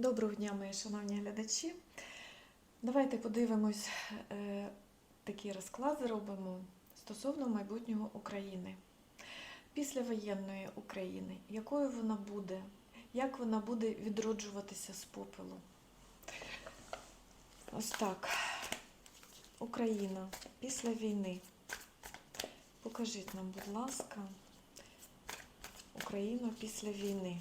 Доброго дня, мої шановні глядачі. Давайте подивимось, е, такий розклад зробимо стосовно майбутнього України. Післявоєнної України. Якою вона буде? Як вона буде відроджуватися з попелу? Ось так. Україна після війни. Покажіть нам, будь ласка, Україну після війни.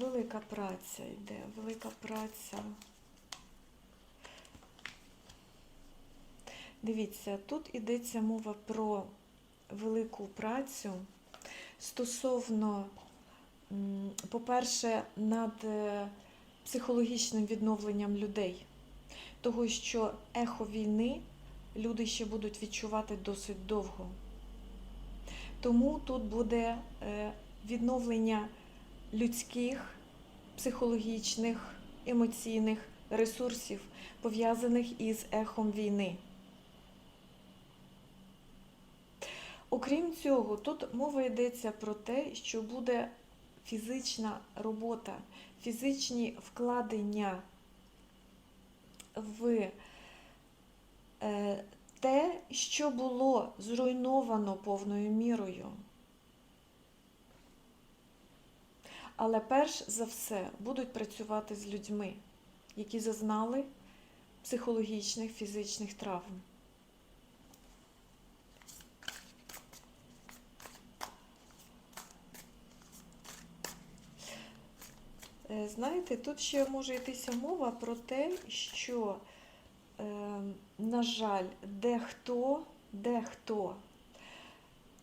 Велика праця йде, велика праця. Дивіться, тут йдеться мова про велику працю стосовно, по-перше, над е, психологічним відновленням людей. Того, що ехо війни люди ще будуть відчувати досить довго. Тому тут буде е, відновлення людських, психологічних, емоційних ресурсів, пов'язаних із ехом війни. Окрім цього, тут мова йдеться про те, що буде фізична робота, фізичні вкладення в е, те, що було зруйновано повною мірою. Але перш за все будуть працювати з людьми, які зазнали психологічних, фізичних травм. Е, Знаєте, тут ще може йтися мова про те, що, е, на жаль, дехто, дехто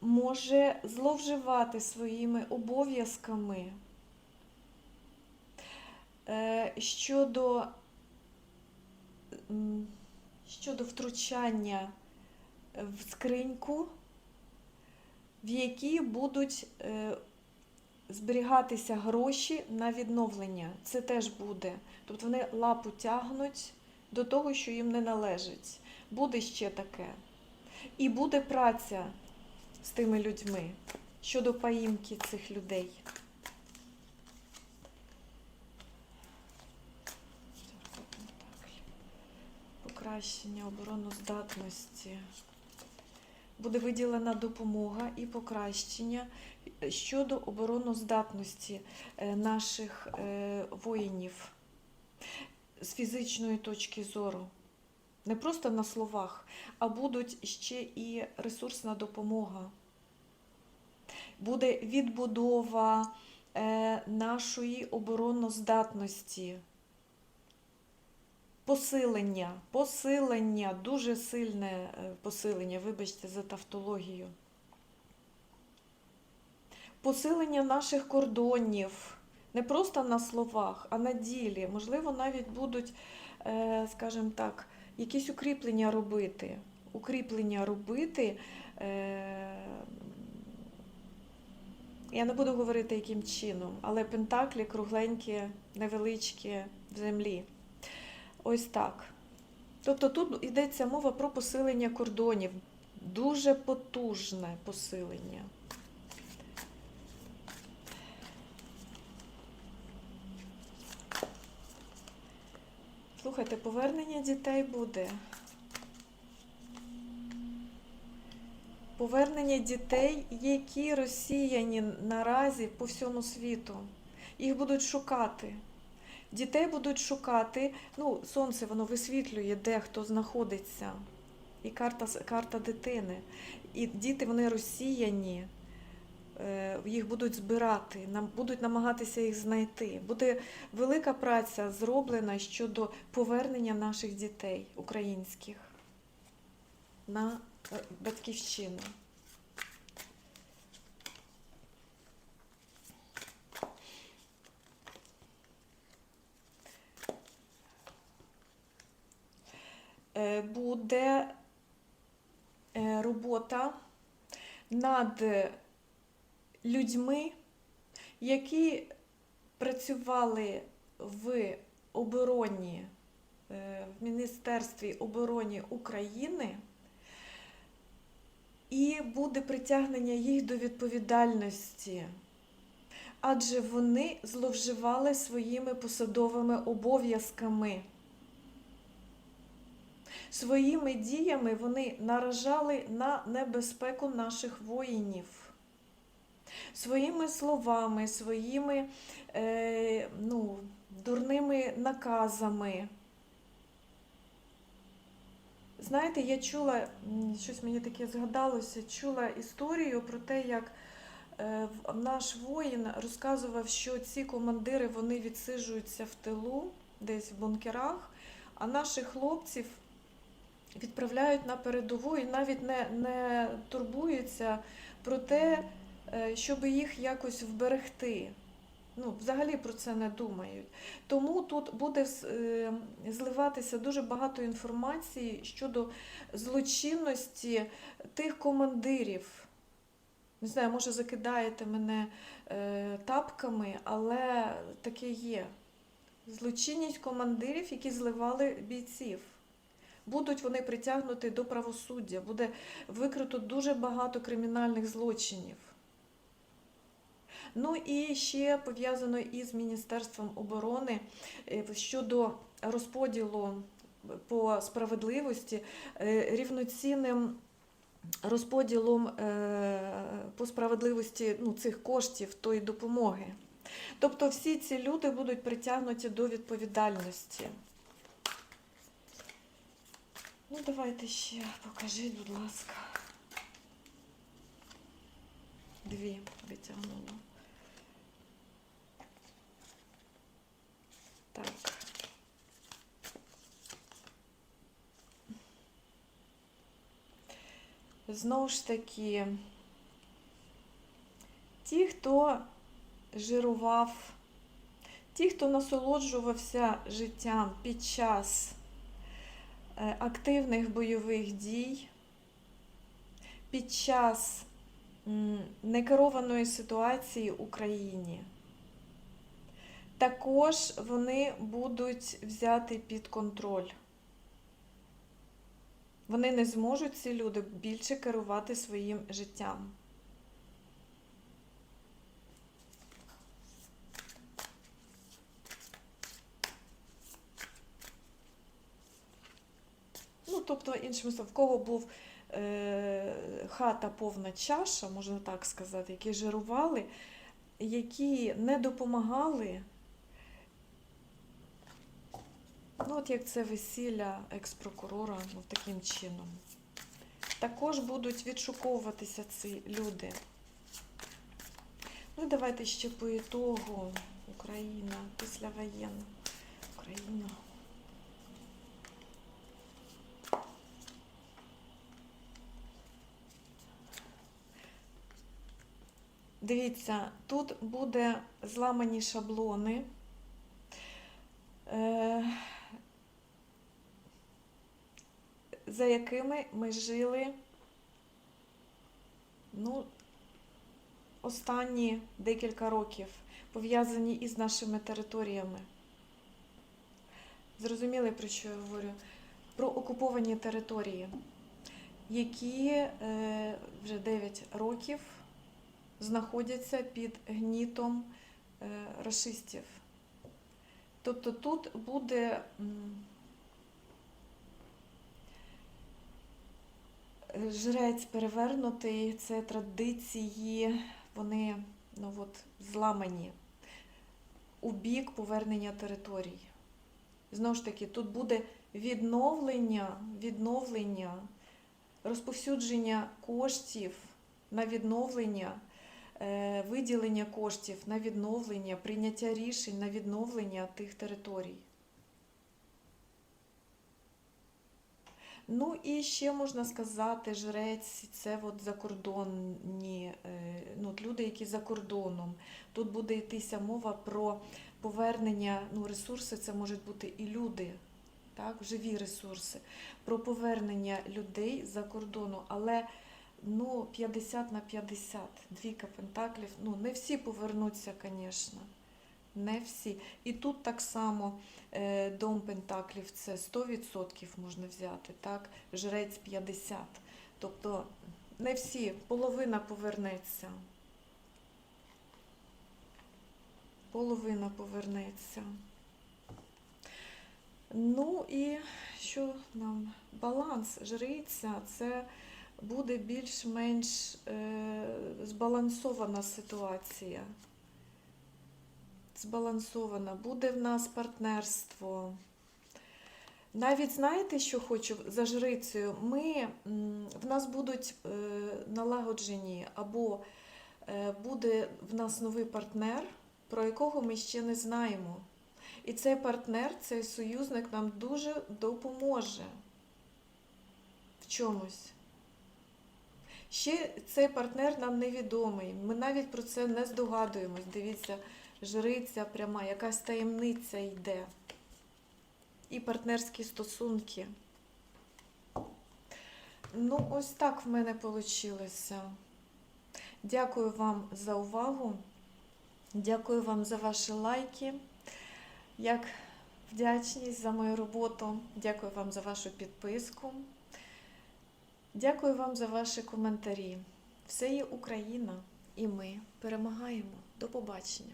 може зловживати своїми обов'язками щодо, щодо втручання в скриньку, в якій будуть е, зберігатися гроші на відновлення. Це теж буде. Тобто вони лапу тягнуть до того, що їм не належить. Буде ще таке. І буде праця з тими людьми щодо поїмки цих людей. Покращення обороноздатності. Буде виділена допомога і покращення щодо обороноздатності е, наших е, воїнів з фізичної точки зору. Не просто на словах, а будуть ще і ресурсна допомога. Буде відбудова е, нашої обороноздатності. Посилення, посилення, дуже сильне е, посилення, вибачте за тавтологію. Посилення наших кордонів, не просто на словах, а на ділі. Можливо, навіть будуть, е, скажімо так, якісь укріплення робити. Укріплення робити. е, Я не буду говорити, яким чином, але пентаклі кругленькі, невеличкі в землі. Ось так. Тобто тут йдеться мова про посилення кордонів. Дуже потужне посилення. Слухайте, повернення дітей буде. Повернення дітей, які розсіяні наразі по всьому світу. Їх будуть шукати. Дітей будуть шукати, ну, сонце воно висвітлює, де хто знаходиться. І карта, карта дитини. І діти вони розсіяні, е, їх будуть збирати, будуть намагатися їх знайти. Буде велика праця зроблена щодо повернення наших дітей українських на е, батьківщину. Буде е, робота над людьми, які працювали в обороні, е, в Міністерстві оборони України, і буде притягнення їх до відповідальності адже вони зловживали своїми посадовими обов'язками. Своїми діями вони наражали на небезпеку наших воїнів. Своїми словами, своїми е, ну, дурними наказами. Знаєте, я чула, щось мені таке згадалося, чула історію про те, як е, наш воїн розказував, що ці командири вони відсиджуються в тилу, десь в бункерах, а наших хлопців відправляють на передову і навіть не, не турбуються про те, е, щоб їх якось вберегти. Ну, взагалі про це не думають. Тому тут буде е, зливатися дуже багато інформації щодо злочинності тих командирів. Не знаю, може закидаєте мене е, тапками, але таке є. Злочинність командирів, які зливали бійців. Будуть вони притягнуті до правосуддя, буде викрито дуже багато кримінальних злочинів. Ну і ще пов'язано із Міністерством оборони е, щодо розподілу по справедливості е, рівноцінним розподілом е, по справедливості ну, цих коштів тої допомоги. Тобто всі ці люди будуть притягнуті до відповідальності. Ну, давайте ще покажіть, будь ласка. Дві витягнула. Так. Знову ж таки, ті, хто жирував, ті, хто насолоджувався життям під час активних бойових дій, під час некерованої ситуації в Україні, також вони будуть взяти під контроль. Вони не зможуть ці люди більше керувати своїм життям. Ну, тобто, іншим словом, в кого був е, хата повна чаша, можна так сказати, які жирували, які не допомагали. Ну, от як це весілля екс-прокурора, ну, таким чином. Також будуть відшуковуватися ці люди. Ну, давайте ще по ітогу. Україна, післявоєнна Україна. Дивіться, тут буде зламані шаблони. Е, за якими ми жили ну, останні декілька років, пов'язані із нашими територіями. Зрозуміли, про що я говорю? Про окуповані території, які е, вже 9 років знаходяться під гнітом е, расистів. Тобто тут буде жрець перевернутий, це традиції, вони ну, от, зламані у бік повернення територій. Знову ж таки, тут буде відновлення, відновлення, розповсюдження коштів на відновлення, виділення коштів на відновлення, прийняття рішень на відновлення тих територій. Ну і ще можна сказати, жрець це от закордонні, е, ну, люди, які за кордоном. Тут буде йтися мова про повернення, ну, ресурси це можуть бути і люди, так, живі ресурси, про повернення людей за кордону, але ну, 50 на 50, двійка пентаклів, ну, не всі повернуться, звісно. Не всі. І тут так само е, дом пентаклів це 100% можна взяти, так? жрець 50%. Тобто не всі, половина повернеться. половина повернеться. Ну і що нам? Баланс жриця це буде більш-менш е, збалансована ситуація. Збалансована. Буде в нас партнерство. Навіть знаєте, що хочу за жрицею? Ми, в нас будуть е, налагоджені або е, буде в нас новий партнер, про якого ми ще не знаємо. І цей партнер, цей союзник нам дуже допоможе в чомусь. Ще цей партнер нам невідомий. Ми навіть про це не здогадуємось. Дивіться, жриця пряма, якась таємниця йде. І партнерські стосунки. Ну, ось так в мене вийшло. Дякую вам за увагу. Дякую вам за ваші лайки. Як вдячність за мою роботу. Дякую вам за вашу підписку. Дякую вам за ваші коментарі. Все є Україна, і ми перемагаємо. До побачення!